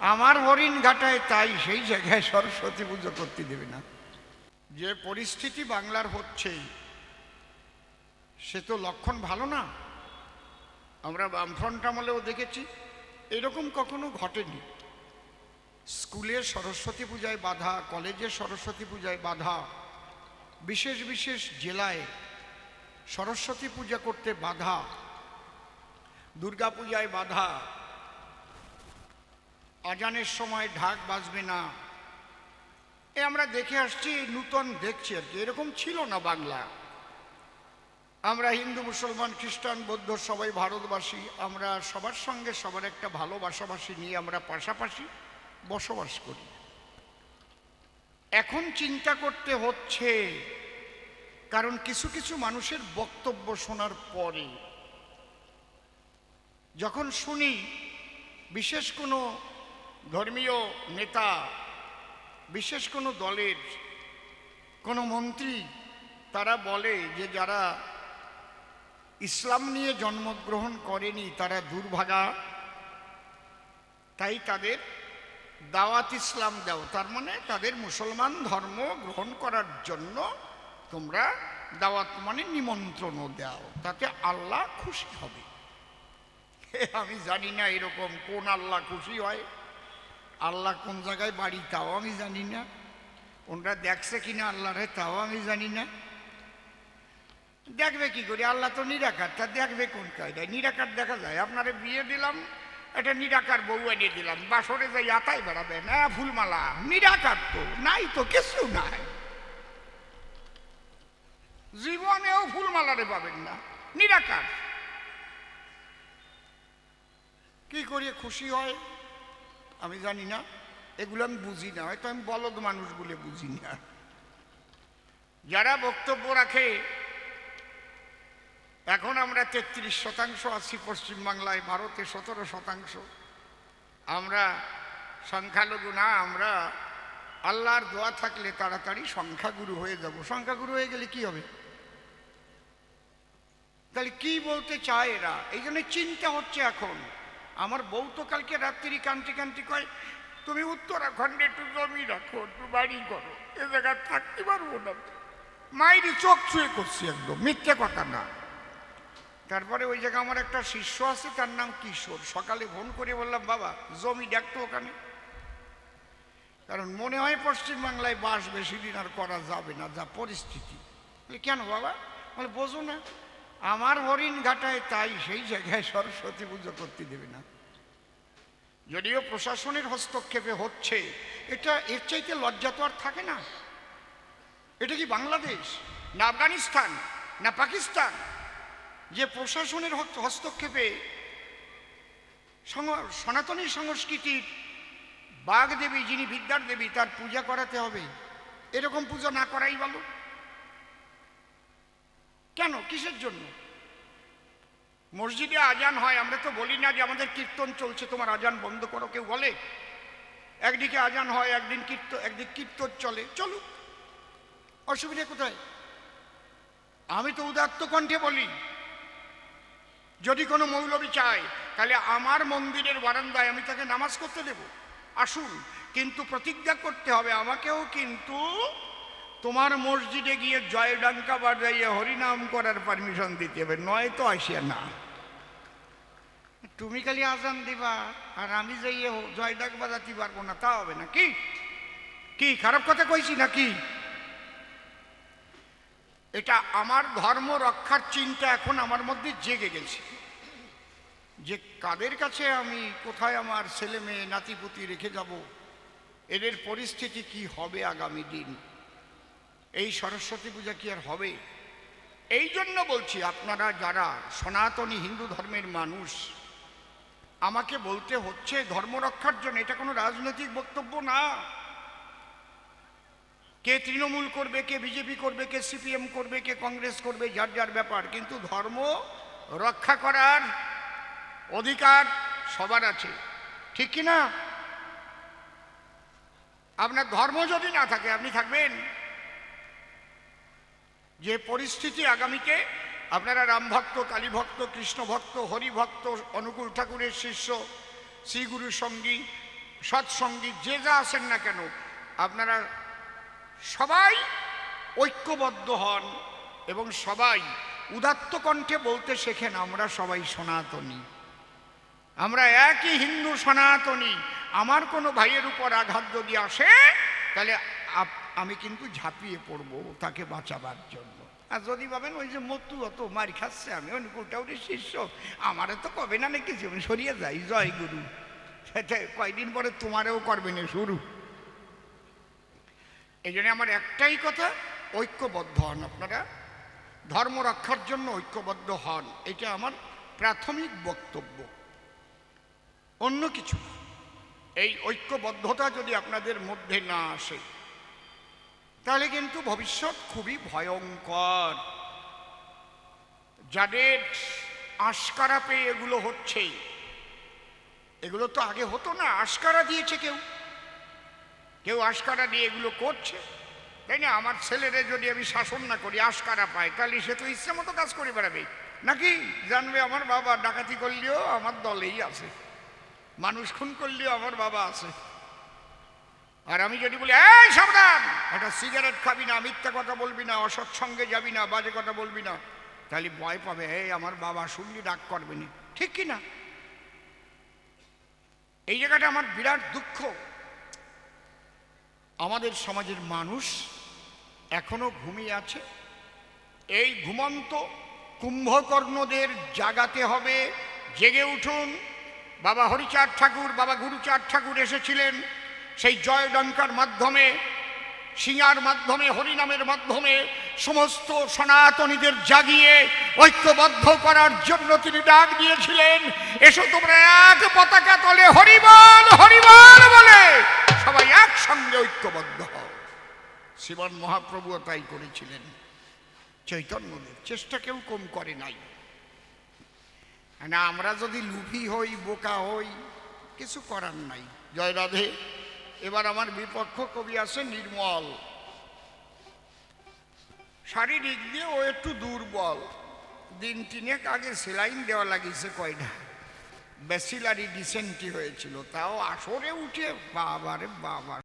আমার হরিণ ঘাটায় তাই সেই জায়গায় সরস্বতী পুজো করতে দেবে না। যে পরিস্থিতি বাংলার হচ্ছে, সে তো লক্ষণ ভালো না। আমরা বামফ্রন্ট আমলেও দেখেছি, এরকম কখনো ঘটেনি। স্কুলে সরস্বতী পূজায় বাধা, কলেজে সরস্বতী পূজায় বাধা, বিশেষ বিশেষ জেলায় সরস্বতী পূজা করতে বাধা, দুর্গা পূজায় বাধা আজানের সময় ঢাক বাজবে না। এ আমরা দেখে আসছি, নূতন দেখছি আর কি। এরকম ছিল না বাংলা। আমরা হিন্দু, মুসলমান, খ্রিস্টান, বৌদ্ধ, সবাই ভারতবাসী, আমরা সবার সঙ্গে সবার একটা ভালোবাসাবাসী নিয়ে আমরা পাশাপাশি বসবাস করি। এখন চিন্তা করতে হচ্ছে, কারণ কিছু কিছু মানুষের বক্তব্য শোনার পরে, যখন শুনি, বিশেষ কোনো ধর্মীয় নেতা, বিশেষ কোনো দলের কোনো মন্ত্রী, তারা বলে যে যারা ইসলাম নিয়ে জন্মগ্রহণ করেনি, তারা দুর্ভাগা। তাই তাদের দাওয়াত ইসলাম দাও। তার মানে তাদের মুসলমান ধর্ম গ্রহণ করার জন্য তোমরা দাওয়াত মানে নিমন্ত্রণও দাও। তাতে আল্লাহ খুশি হবে। আমি জানি না এরকম কোন আল্লাহ খুশি হয়। আল্লাহ কোন জায়গায় বাড়ি, তাও আমি জানি না। ওনরা দেখছে কিনা আল্লাহরে তাও আমি জানি না। দেখবে কি করি? আল্লাহ তো নিরাকার, তা দেখবে কোন কায়দায়? নিরাকার দেখা যায়, আপনারে বিয়ে দিলাম এটা নিরাকার বউ এনে দিলাম, বাসরে যাই আতাই বেড়াবেন হ্যাঁ ফুলমালা, নিরাকার তো, নাই তো কিছু নাই। জীবনেও ফুলমালারে পাবেন না, নিরাকার। কি করিয়ে খুশি হয়? আমি জানি না। এগুলো আমি বুঝি না। হয়তো আমি বলদ মানুষ বলে বুঝি না। যারা বক্তব্য রাখে, এখন আমরা তেত্রিশ শতাংশ আছি পশ্চিমবাংলায়, ভারতে সতেরো শতাংশ। আমরা সংখ্যালঘু না, আমরা আল্লাহর দোয়া থাকলে তাড়াতাড়ি সংখ্যাগুরু হয়ে যাব। সংখ্যাগুরু হয়ে গেলে কি হবে? তাহলে কি বলতে চায় এরা? এই জন্য চিন্তা হচ্ছে এখন। আমার বউ তো কালকে রাত্রি কান্তি কান্তি কয়, তুমি উত্তরাখণ্ডে একটু জমি রাখো, একটু বাড়ি করো, এ জায়গায় থাকতে পারব না। মাইরি চোখ ছুঁয়ে করছি একদম, মিথ্যে কথা না। তারপরে ওই জায়গায় আমার একটা শিষ্য আছে, তার নাম কিশোর। সকালে ফোন করে বললাম, বাবা, জমি দেখতো ওখানে? কারণ মনে হয় পশ্চিমবাংলায় বাস বেশি দিন আর করা যাবে না, যা পরিস্থিতি। কেন বাবা? বলে, বোঝো না আমার হরিণ ঘাটায় তাই সেই জায়গায় সরস্বতী পুজো করতে দেবে না। যদিও প্রশাসনের হস্তক্ষেপে হচ্ছে, এটা এর চাইতে লজ্জা তো আর থাকে না। এটা কি বাংলাদেশ না আফগানিস্তান না পাকিস্তান? যে প্রশাসনের হস্তক্ষেপে সনাতনী সংস্কৃতির বাঘ দেবী যিনি বিদ্যার দেবী, তার পূজা করাতে হবে। এরকম পূজা না করাই ভালো। কেন? কিসের জন্য? মসজিদে আজান হয়, আমরা তো বলি না যে আমাদের কীর্তন চলছে, তোমার আজান বন্ধ করো, কেউ বলে? একদিকে আজান হয়, একদিন কীর্তন একদিন কীর্তন চলে। চলুক অসুবিধা কোথায়? আমি তো উদাত্ত কণ্ঠে বলি, যদি কোনো মৌলবী চায়, তাহলে আমার মন্দিরের বারান্দায় আমি তাকে নামাজ করতে দেব। আসুন, কিন্তু প্রতিজ্ঞা করতে হবে আমাকেও, কিন্তু তোমার মসজিদে গিয়ে জয় ডাঙ্কা বাজাইয়ে হরিনাম করার পারমিশন দিতে হবে নয় তো আসিয়া না। তুমি খালি আজান দিবা, আর আমি যাইয়ে জয় ডাক বাজাতে পারব না, তা হবে না, কি? কি, খারাপ কথা কইছি নাকি এটা আমার ধর্ম রক্ষার চিন্তা এখন আমার মধ্যে জেগে গেছে। যে কাদের কাছে আমি কোথায় আমার ছেলে মেয়ে, নাতিপুতি রেখে যাব, এদের পরিস্থিতি কি হবে আগামী দিন? এই সরস্বতী পূজা কি আর হবে? এই জন্য বলছি, আপনারা যারা সনাতনী হিন্দু ধর্মের মানুষ, আমাকে বলতে হচ্ছে ধর্ম রক্ষার জন্য। এটা কোনো রাজনৈতিক বক্তব্য না। কে তৃণমূল করবে, কে বিজেপি করবে, কে সিপিএম করবে, কে কংগ্রেস করবে, যার যার ব্যাপার। কিন্তু ধর্ম রক্ষা করার অধিকার সবার আছে। ঠিক কি না? আপনার ধর্ম যদি না থাকে, আপনি থাকবেন? যে পরিস্থিতি আগামীতে আপনারা রামভক্ত কালীভক্ত কৃষ্ণভক্ত হরিভক্ত অনুকূল ঠাকুরের শিষ্য শ্রীগুরু সঙ্গী সৎসঙ্গী যে যা আসেন না কেন, আপনারা সবাই ঐক্যবদ্ধ হন এবং সবাই উদাত্ত কণ্ঠে বলতে শেখেন, আমরা সবাই সনাতনী। আমরা একই হিন্দু সনাতনী। আমার কোনো ভাইয়ের উপর আঘাত যদি আসে, তাহলে আমি কিন্তু ঝাঁপিয়ে পড়ব তাকে বাঁচাবার জন্য। আর যদি ভাবেন, ওই যে মতু অত মারি খাচ্ছে, আমি অনুকূলটাউরি শিষ্য। আমারে তো কবে না নাকি জীবন সরিয়ে যাই জয় গুরু। সেটা কয়দিন পরে তোমারেও করবে না শুরু। এই জন্য আমার একটাই কথা, ঐক্যবদ্ধ হন আপনারা। ধর্ম রক্ষার জন্য ঐক্যবদ্ধ হন। এটা আমার প্রাথমিক বক্তব্য। অন্য কিছু এই ঐক্যবদ্ধতা যদি আপনাদের মধ্যে না আসে তাহলে কিন্তু ভবিষ্যৎ খুবই ভয়ঙ্কর। যাদের আশকারা পেয়ে এগুলো হচ্ছে এগুলো তো আগে হতো না, আশকারা দিয়েছে কেউ। কেউ আশকারা দিয়ে এগুলো করছে। তাই না? আমার ছেলেরে যদি আমি শাসন না করি, আশকারা পায়, তাহলে সে তো ইচ্ছে মতো কাজ করে বেড়াবে। নাকি? জানবে আমার বাবা, ডাকাতি করলেও আমার দলেই আছে। মানুষ খুন করলেও আমার বাবা আছে। আর আমি যদি বলি, এই সাবধান! একটা সিগারেট খাবি না, মিথ্যা কথা বলবি না অসৎসঙ্গে যাবি না, বাজে কথা বলবি না, তাহলে ভয় পাবে, এই আমার বাবা শুনলি ডাক করবে না। ঠিক কি না? এই জায়গাটা আমার বিরাট দুঃখ। আমাদের সমাজের মানুষ এখনও ঘুমিয়ে আছে। এই ঘুমন্ত কুম্ভকর্ণদের জাগাতে হবে। জেগে উঠুন। বাবা হরিচাঁদ ঠাকুর, বাবা গুরুচাঁদ ঠাকুর এসেছিলেন। সেই জয়ডঙ্কার মাধ্যমে সিঙার মাধ্যমে, হরিনামের মাধ্যমে সমস্ত সনাতনীদের জাগিয়ে ঐক্যবদ্ধ করার জন্য তিনি ডাক দিয়েছিলেন। এসো তোমরা এক পতাকা তলে হরিবল হরিবল বলে সবাই একসঙ্গে ঐক্যবদ্ধ হও। শিবন মহাপ্রভুও তাই করেছিলেন। চৈতন্যদেব, চেষ্টা কেউ কম করে নাই। আমরা যদি লুভি হই, বোকা হই, কিছু করার নাই। জয় রাধে। এবার আমার বিপক্ষ কবি আছে নির্মল। শারীরিক দিয়ে ও একটু দুর্বল। দিন তিনেক আগে সেলাইন দেওয়া লাগিয়েছে কয়টা? ব্যাসিলারি ডিসেন্টি হয়েছিল, তাও আসরে উঠে বাবারে বাবা।